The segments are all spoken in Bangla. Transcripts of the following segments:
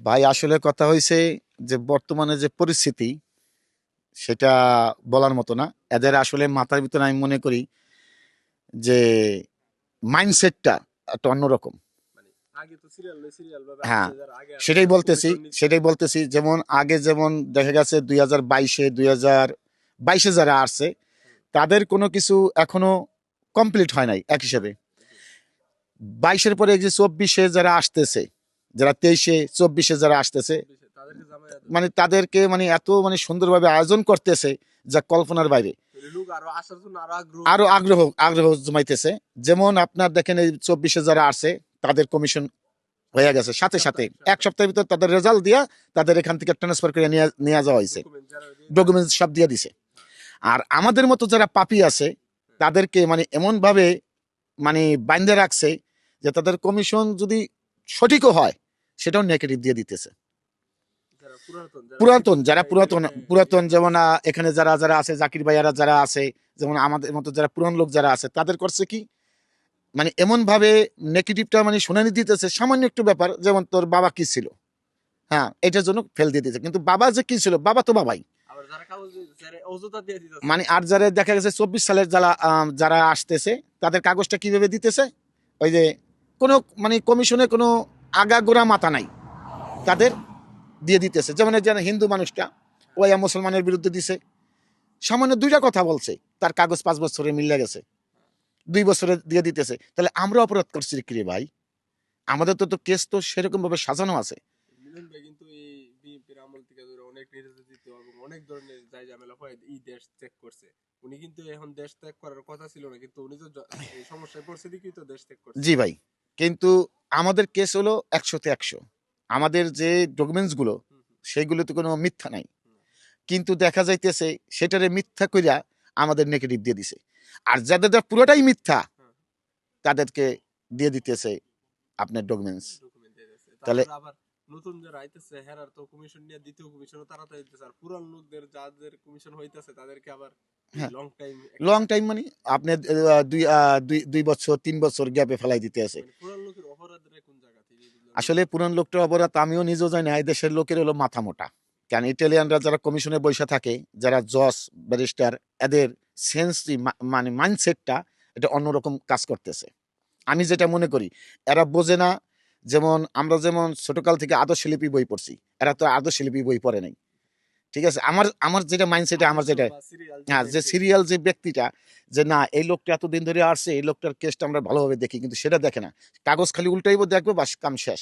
ভাই আসলে কথা হয়েছে যে বর্তমানে যে পরিস্থিতি সেটা বলার মতো না। এদের আসলে মাথার ভিতরে আমি মনে করি যে মাইন্ডসেটটা একটা অন্যরকম। সিরিয়াল হ্যাঁ, সেটাই বলতেছি সেটাই বলতেছি যেমন আগে যেমন দেখা গেছে দুই হাজার বাইশে দুই হাজার বাইশে যারা আসছে তাদের কোনো কিছু এখনও কমপ্লিট হয় নাই এক হিসেবে। বাইশের পরে যে চব্বিশে যারা আসতেছে যারা তেইশে, চব্বিশে যারা আসতেছে মানে তাদেরকে মানে এত মানে সুন্দরভাবে আয়োজন করতেছে যা কল্পনার বাইরে। আরও আগ্রহ আগ্রহ জমাইতেছে। যেমন আপনার দেখেন এই চব্বিশে যারা আসে তাদের কমিশন হয়ে গেছে। সাথে সাথে এক সপ্তাহের ভিতর তাদের রেজাল্ট দিয়া তাদের এখান থেকে ট্রান্সফার করে নিয়ে যাওয়া হয়েছে। ডকুমেন্টস সব দিয়ে দিছে। আর আমাদের মতো যারা পাপি আছে, তাদেরকে মানে এমনভাবে মানে বাইন্ধে রাখছে যে তাদের কমিশন যদি সঠিকও হয় সেটাও নেগেটিভ দিয়ে দিতেছে। পুরাতন যারা- পুরাতন পুরাতন যেমন এখানে যারা যারা আছে জাকির ভাইয়ারা যারা আছে যেমন আমাদের মতো যারা পুরান লোক যারা আছে তাদের করছে কি? মানে এমন ভাবে নেগেটিভটা মানে শুনানি দিতেছে সামান্য একটু ব্যাপার যেমন তোর বাবা কি ছিল? হ্যাঁ এটার জন্য ফেল দিয়ে দিতেছে কিন্তু বাবা যে কি ছিল? বাবা তো বাবাই। মানে আর যারা দেখা গেছে চব্বিশ সালের যারা যারা আসতেছে তাদের কাগজটা কীভাবে দিতেছে? ওই যে কোনো মানে কমিশনে কোনো আগাগোড়া মাথা নাই। তাদের দিয়ে দিতেছে। যেমন যেন হিন্দু মানুষটা ওয়া মুসলমানের বিরুদ্ধে দিছে। সামান্য দুইটা কথা বলছে। তার কাগজ পাঁচ বছরে মিলে গেছে। দুই বছরে দিয়ে দিতেছে। তাহলে আমরা অপরাধ করছি কি রে ভাই? আমাদের তো তো কেস তো সেরকম ভাবে সাজানো আছে। কিন্তু এই আমল থেকে অনেক নির্যাতিত এবং অনেক ধরনের যাই ঝামেলা হয় এই দেশ করছে। উনি কিন্তু এখন দেশ ত্যাগ করার কথা ছিল না কিন্তু উনি তো এই সমস্যায় পড়ছে দেখি তো দেশ ত্যাগ করছে। জি ভাই। কিন্তু আমাদের কেস হলো একশোতে একশো আমাদের যে ডকুমেন্টসগুলো হুম, হুম। সেগুলোতে কোনো মিথ্যা নাই কিন্তু দেখা যাইতেছে সেটারে মিথ্যা কইরা আমাদের নেগেটিভ দিয়ে দিছে আর যাদের যারা পুরোটাই মিথ্যা তাদেরকে দিয়ে দিতেছে আপনার ডকুমেন্টস। তাহলে- নতুন যারা আইতেছে হেরার তো কমিশন নিয়ে দ্বিতীয় কমিশনও তাড়াতাড়ি দিতেছে আর পুরান লোকদের যাদের কমিশন হইতাছে তাদেরকে আবার হ্যাঁ। লং টাইম লং টাইম মানে আপনি দুই দুই দুই বছর তিন বছর গ্যাপে ফেলাই দিতে আছে পুরান লোকের অপরাধটা কোন জায়গা থেকে বুঝলাম না। আসলে পুরান লোকটা অপরাধ আমিও নিজেও জানি না, এই দেশের লোকের হলো মাথা মোটা। কারণ ইটালিয়ানরা যারা কমিশনে বসে থাকে, যারা জজ, ব্যারিস্টার, এদের সেন্স মানে মাইন্ডসেটটা এটা অন্যরকম কাজ করতেছে। আমি যেটা মনে করি, এরা বোঝে না, যেমন আমরা যেমন ছোটকাল থেকে আদর্শ আদর্শলিপি বই পড়ছি, এরা তো আদর্শ আদর্শলিপি বই পড়ে নাই। ঠিক আছে? আমার আমার যেটা মাইন্ডসেটে আমার যেটা হ্যাঁ যে সিরিয়াল যে ব্যক্তিটা যে না এই লোকটা এতদিন ধরে আসছে এই লোকটার কেসটা আমরা ভালোভাবে দেখি কিন্তু সেটা দেখে না। কাগজ খালি উল্টাইব দেখবে বাস কাম শেষ।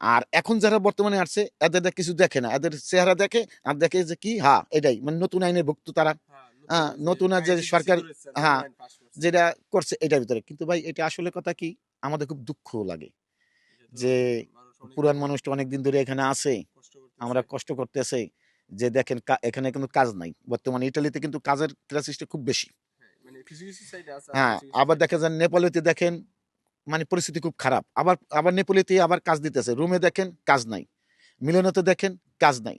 আর এখন যারা বর্তমানে আসছে এদের কিছু দেখে না। এদের চেহারা দেখে আর দেখে যে কি হ্যাঁ এটাই। মানে নতুন আইনে ভুক্ত তারা। হ্যাঁ, হ্যাঁ, নতুন আর যে সরকার- হ্যাঁ। যেটা করছে এটার ভিতরে। কিন্তু ভাই এটা আসলে কথা কি? আমাদের খুব দুঃখ লাগে যে পুরান মানুষটা অনেক দিন ধরে এখানে আছে। আমরা কষ্ট করতেছে। যে দেখেন এখানে কিন্তু কাজ নাই। বর্তমানে ইটালিতে কিন্তু কাজের ক্রাইসিসটা খুব বেশি। হ্যাঁ, মানে আবার দেখা যান নেপালেতে দেখেন মানে পরিস্থিতি খুব খারাপ। আবার আবার নেপালিতে আবার কাজ দিতেছে। রুমে দেখেন কাজ নাই। মিলনেতে দেখেন কাজ নাই।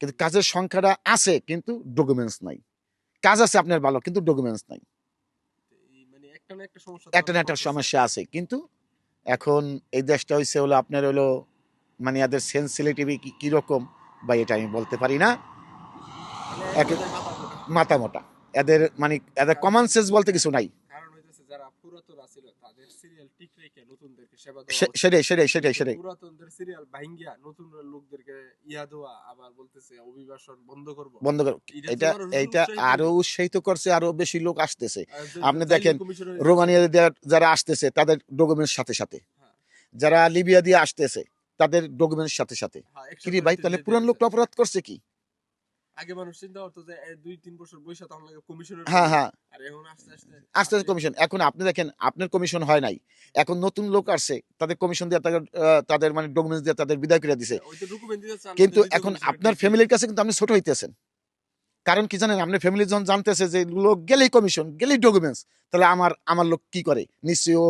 কিন্তু কাজের সংখ্যাটা আছে কিন্তু ডকুমেন্টস নাই। কাজ আছে আপনার ভালো কিন্তু ডকুমেন্টস নাই। মানে একটা না একটা সমস্যা আছে। কিন্তু এখন এই দেশটা হইছে হলো আপনার হলো মানে এদের সেন্সিটিভি কীরকম? বা এটা আমি বলতে পারি না। এক- মাথা মোটা। এদের মানে এদের কমন সেন্স বলতে কিছু নাই। সেটাই সেটাই সেটাই সেটাই। পুরাতনদের সিরিয়াল ভাঙ্গিয়া নতুন লোকদেরকে ইয়া দেওয়া আবার বলতেছে অভিবাসন বন্ধ করব। বন্ধ এটা এটা আরও উৎসাহিত করছে আরও বেশি লোক আসতেছে। আপনি দেখেন, রোমানিয়া যারা আসতেছে তাদের ডকুমেন্টস সাথে সাথে। হ্যাঁ। যারা লিবিয়া দিয়ে আসতেছে তাদের ডকুমেন্টস সাথে সাথে। হ্যাঁ, কি ভাই তাহলে পুরান। লোকটা অপরাধ করছে কি? আগে মানুষ চিন্তা করতো যে দুই তিন বছর বৈশা তখন লাগে কমিশনের হ্যাঁ হ্যাঁ। আর এখন আস্তে আস্তে আস্তে আস্তে কমিশন এখন আপনি দেখেন আপনার কমিশন হয় নাই। এখন নতুন লোক আসছে তাদের কমিশন দিয়ে তাদের তাদের মানে ডকুমেন্টস দিয়ে তাদের বিদায় করে দিছে। কিন্তু এখন আপনার ফ্যামিলির কাছে কিন্তু আপনি ছোট হইতেছেন। কারণ কি জানেন আপনার ফ্যামিলি যখন জানতেছে যে লোক গেলেই কমিশন গেলেই ডকুমেন্টস তাহলে আমার আমার লোক কি করে? নিশ্চয়ই ও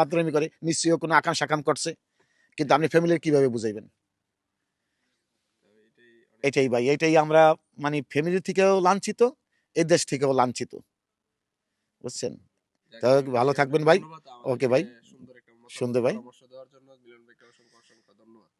বাদরামি করে নিশ্চয়ই কোনো আকাম সাকাম করছে। কিন্তু আপনি ফ্যামিলির কীভাবে বুঝাইবেন এটাই ভাই এটাই আমরা মানে ফ্যামিলি থেকেও লাঞ্ছিত এই দেশ থেকেও লাঞ্ছিত বুঝছেন ভালো থাকবেন ভাই। ওকে ভাই। সুন্দর ভাই। ধন্যবাদ